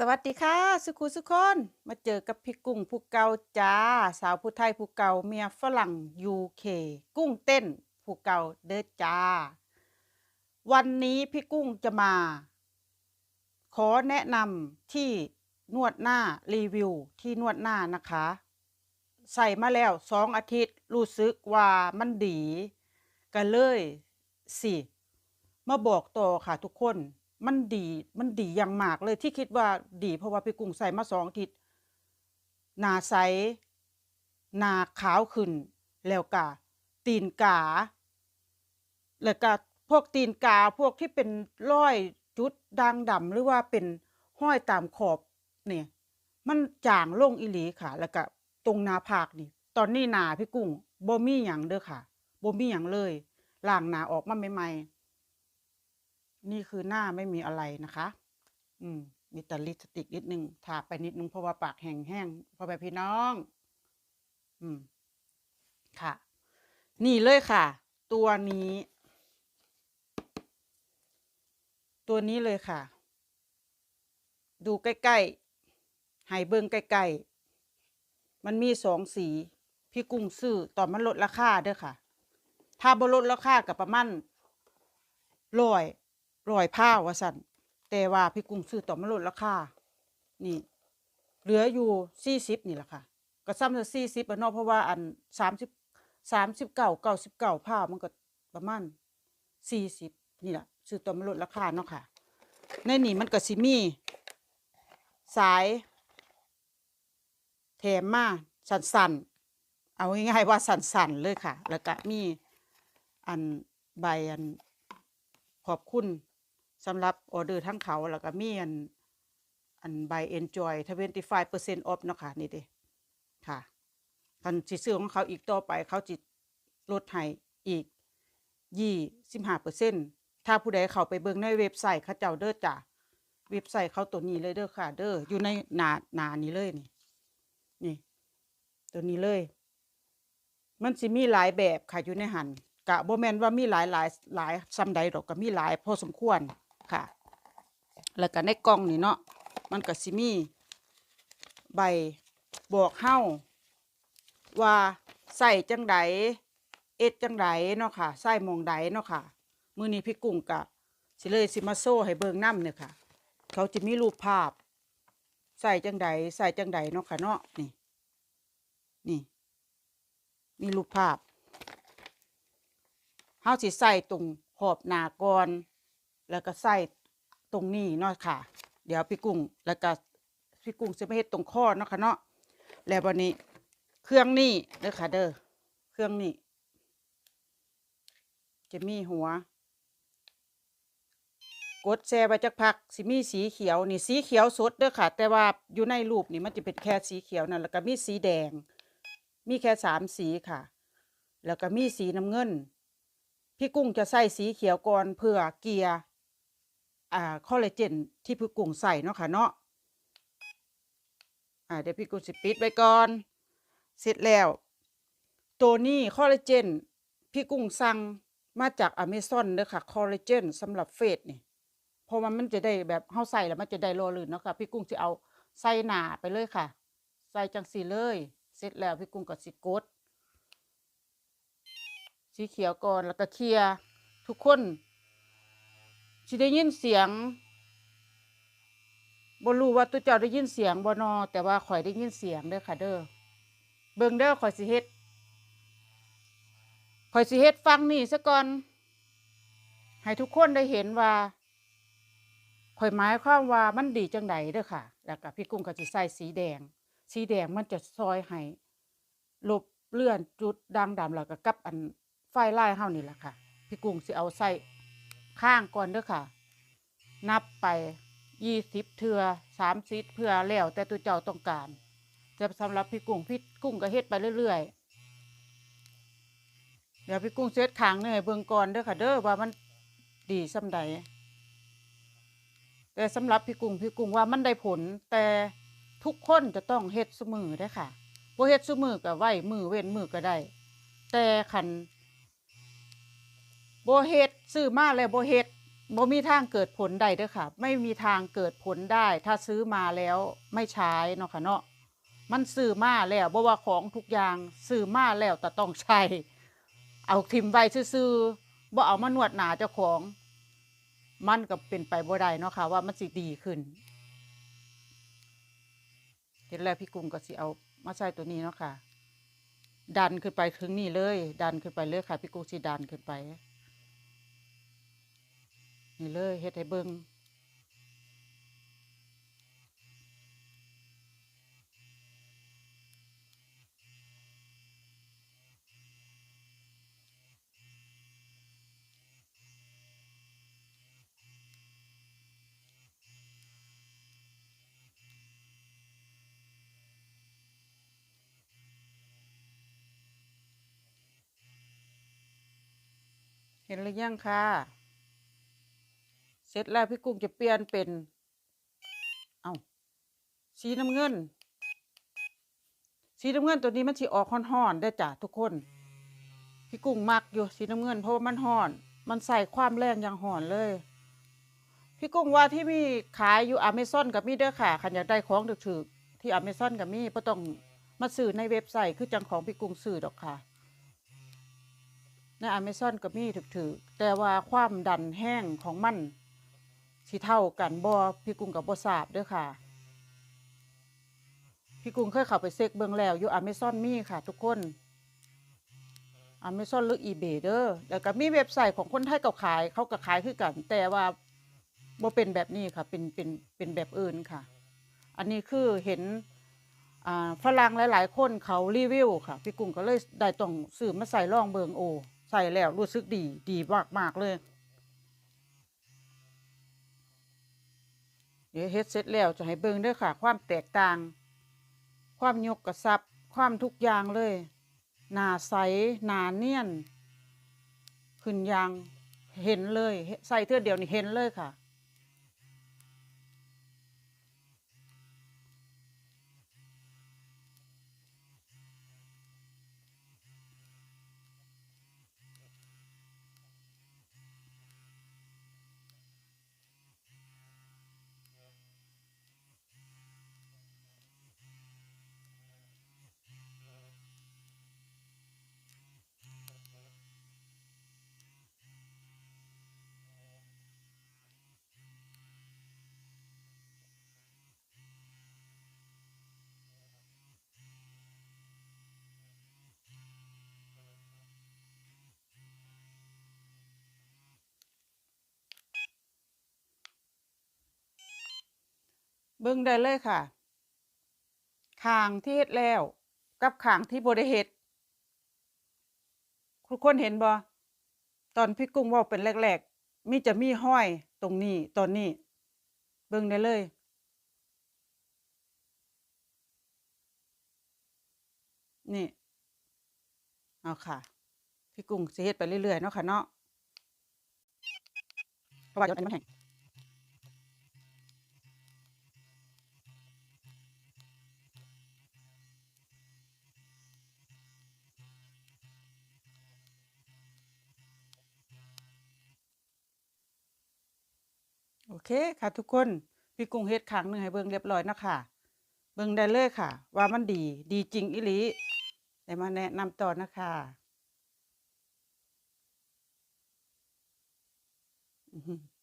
สวัสดีค่ะ สุขุสุคนมาเจอกับพี่กุ้งผู้เก่าจ้า สาวผู้ไทยผู้เก่าเมียฝรั่งยูเคกุ้งเต้นผู้เก่าเด้อจ้า วันนี้พี่กุ้งจะมา ขอแนะนำที่นวดหน้ารีวิวที่นวดหน้านะคะ ใส่มาแล้วสองอาทิตย์รู้สึกว่ามันดีก็เลยสิ มาบอกต่อค่ะทุกคน มันดีมันดีอย่างมากเลยที่คิดว่าดีเพราะว่าพี่กุ้งใส่มาสองอาทิตย์หนาใสหนาขาวขึ้น แล้วก็ตีนกา แล้วก็พวกตีนกาพวกที่เป็นร้อยจุดด่างดำหรือว่าเป็นห้อยตามขอบเนี่ย มันจางลงอีหลีค่ะ แล้วก็ตรงนาผากนี่ ตอนนี้หนาพี่กุ้งบ่มีหยังเด้อค่ะบ่มีหยังเลยล้างหนาออกมาใหม่ๆ นี่คือหน้าไม่มีอะไรนะคะ อืม มีแต่ลิปสติกนิดนึง ทาไปนิดนึงเพราะว่าปากแห้งๆพ่อแม่พี่น้อง อืม ค่ะ นี่เลยค่ะ ตัวนี้ ตัวนี้เลยค่ะ ดูใกล้ๆให้เบิ่งใกล้ๆ มันมีสองสี พี่กุ้งซื้อตอนมันลดราคาเด้อค่ะ ถ้าบ่ลดราคากับประมาณร้อย ร้อยผ้าว่าสั่นแต่ว่าพี่กุ้งซื้อต่อมันลดราคานี่ เหลืออยู่สี่สิบนี่แหละค่ะก็ซ้ำจะสี่สิบอะเนาะเพราะว่าอันสามสิบสามสิบเก้าเก้าสิบเก้าผ้ามันก็ประมาณสี่สิบนี่แหละซื้อต่อมันลดราคาเนาะค่ะ ในนี่มันก็สิมี สาย แถมมาสั่นๆ เอาง่ายๆว่าสั่นๆเลยค่ะ แล้วก็มีอันใบอันขอบคุณ สำหรับออเดอร์ทั้งเขาแล้วก็มีอันอันใบ enjoy 25% off เปอร์เซ็นต์ออฟเนาะค่ะนี่เด้ค่ะคันสิซื้อของเขาอีกต่อไปเขาจิตลดให้อีก25%ถ้าผู้ใดเข้าไปเบิ่งในเว็บไซต์เขาเจ้าเด้อจ้ะเว็บไซต์เขาตัวนี้เลยเด้อค่ะ เด้ออยู่ในหน้าหน้านี้เลยนี่นี่ ตัวนี้เลย มันสิมีหลายแบบค่ะอยู่ในหันกะบ่แมนว่ามีหลายหลายหลายซ้ำใดดอกก็มีหลายพอสมควร ค่ะ แล้วก็ในกล่องนี่เนาะมันก็สิมีใบบอกเฮาว่าใส่จังใดเอ็ดจังใดเนาะค่ะใส่มองใดเนาะค่ะ มือนี้พี่กุ้งกะสิเลยสิมาโซ่ให้เบิงน้ำเนี่ยค่ะ เขาจะมีรูปภาพ ใส่จังใดใส่จังใดเนาะค่ะเนาะนี่ นี่ มีรูปภาพเฮาสิใส่ตรงขอบหน้าก่อน แล้วก็ใส่ตรงนี้เนาะค่ะ เดี๋ยวพี่กุ้งแล้วก็พี่กุ้งจะไม่เฮ็ดตรงข้อเนาะค่ะเนาะแล้ววันนี้เครื่องนี้เด้อค่ะเด้อเครื่องนี้จะมีหัว กดแชร์ไปจักพักสิมีสีเขียวนี่สีเขียวสดเด้อค่ะ แต่ว่าอยู่ในรูปนี่มันจะเป็นแค่สีเขียวนั่นแล้วก็มีสีแดง มีแค่สามสีค่ะ แล้วก็มีสีน้ำเงิน พี่กุ้งจะใส่สีเขียวก่อนเพื่อเกียร์ อ่าคอลลาเจนที่พี่กุ้งใส่เนาะค่ะเนาะอ่าเดี๋ยวพี่กุ้งสิปิดไว้ก่อน เสร็จแล้ว ตัวนี้คอลลาเจนพี่กุ้งสั่งมาจากอเมซอนเด้อค่ะคอลลาเจนสำหรับเฟสนี่เพราะว่ามันจะได้แบบเฮาใส่แล้วมันจะได้รอลื่นเนาะค่ะพี่กุ้งจะเอาใส่หนาไปเลยค่ะ ใส่จังสีเลย เสร็จแล้วพี่กุ้งก็สิกดสีเขียวก่อนแล้วก็เคลียร์ทุกคน สิได้ยินเสียงบ่รู้ว่าตัวเจ้าได้ยินเสียงบ่นอ แต่ว่าข่อยได้ยินเสียงเด้อค่ะเด้อเบิ่งเด้อข่อยสิเฮ็ดข่อยสิเฮ็ดฟังนี่ซะก่อน ให้ทุกคนได้เห็นว่าข่อยหมายความว่ามันดีจังใดเด้อค่ะ แล้วก็พี่กุ้งก็สิใส่สีแดง สีแดงมันจะซอยให้ลบเลื่อนจุดด่างดำแล้วก็กับอันไฟไลายเฮานี่แหละค่ะ พี่กุ้งสิเอาใส่ ข้างก่อนเด้อค่ะ นับไปยี่สิบเทือสามสิบเพื่อแล้วแต่ตัวเจ้าต้องการ จะสำหรับพี่กุ้งพี่กุ้งก็เฮ็ดไปเรื่อยๆ เดี๋ยวพี่กุ้งเซตขางเหนื่อยเบิ่งก่อนเด้อค่ะ เด้อว่ามันดีสำใดแต่สำหรับพี่กุ้งพี่กุ้งว่ามันได้ผล แต่ทุกคนจะต้องเฮ็ดสมอได้ค่ะบ่เฮ็ดสมอก็ไหวมือเว้นมือก็ได้ แต่คัน บเฮ็ดซื้อมาแล้วบเฮ็ดบมีทางเกิดผลใดเด้อค่ะ ไม่มีทางเกิดผลได้ ถ้าซื้อมาแล้วไม่ใช้เนาะค่ะเนาะมันซื้อมาแล้วบ่ว่าของทุกอย่างซื้อมาแล้วแต่ต้องใช้เอาทิมไว้ซื่อๆบ่เอามานวดหนาเจ้าของ มันก็เป็นไปบ่ได้เนาะค่ะ ว่ามันสิดีขึ้นเห็นแล้วพี่กุ้งก็สิเอามาใส่ตัวนี้เนาะค่ะ ดันขึ้นไปถึงนี่เลย ดันขึ้นไปเลยค่ะ พี่กุ้งสิดันขึ้นไป นี่เลยเฮ็ดให้เบิ่งเห็นหรือยังค่ะ ร็จแล้วพี่กุ้งจะเปลี่ยนเป็น เอาสีน้ำเงิน สีน้ำเงินตัวนี้มันสิออกห่อนๆได้จ้ะทุกคน พี่กุ้งมักอยู่สีน้ำเงิน เพราะว่ามันห่อน มันใส่ความแรงอย่างห่อนเลย พี่กุ้งว่าที่มีขายอยู่อเมซอนกับมีเด้อค่ะคันอยากได้ของถึกๆที่อเมซอนกับมีบ่ต้องมาซื้อในเว็บไซต์คือจังของพี่กุ้งซื้อดอกค่ะในอเมซอนก็มีถึกๆแต่ว่าความดันแห้งของมัน สิเท่ากันบ่พี่กุ้งกับบ่ทราบเด้อค่ะ พี่กุ้งเคยเข้าไปเซ็กเบิ่งแล้วอยู่อเมซอนมีค่ะ ทุกคนอเมซอนหรืออีเบเด้อแล้วก็มีเว็บไซต์ของคนไทยก็ขาย เขาก็ขายคือกัน แต่ว่าบ่เป็นแบบนี้ค่ะ เป็นเป็นเป็นแบบอื่นค่ะ อันนี้คือเห็นฝรั่งหลาย ๆ คนเขารีวิวค่ะ พี่กุ้งก็เลยได้ต้องซื้อมาใส่ลองเบิงโอ ใส่แล้วรู้สึกดีดีมากมากๆเลย ดี๋ยวเฮ็ดเสร็จแล้วจะให้เบิงเด้วยค่ะ ความแตกต่าง ความยกกระซับ ความทุกอย่างเลย หนาใส หนาเนียน ขึ้นยาง เห็นเลย ใส่เทื่อเดียวนี่เห็นเลยค่ะ บิ่งได้เลยค่ะขางที่เฮ็ดแล้ว กับขางที่บ่ได้เฮ็ดทุกคนเห็นบ่ตอนพี่กุ้งเว้าเป็นแรกๆ มีจะมีห้อยตรงนี้ตอนนี้ เบิ่งได้เลยนี่เอาค่ะ พี่กุ้งสิเฮ็ดไปเรื่อยๆเนาะค่ะเนาะเพราะว่าเดี๋ยวอันนี้มันแห้ง โอเคค่ะทุกคนพี่กุ้งเฮ็ดครั้งหนึ่งให้เบิ่งเรียบร้อยนะค่ะ เบิ่งได้เลยค่ะ ว่ามันดีดีจริงอิลีได้มาแนะนำต่อนะคะอือ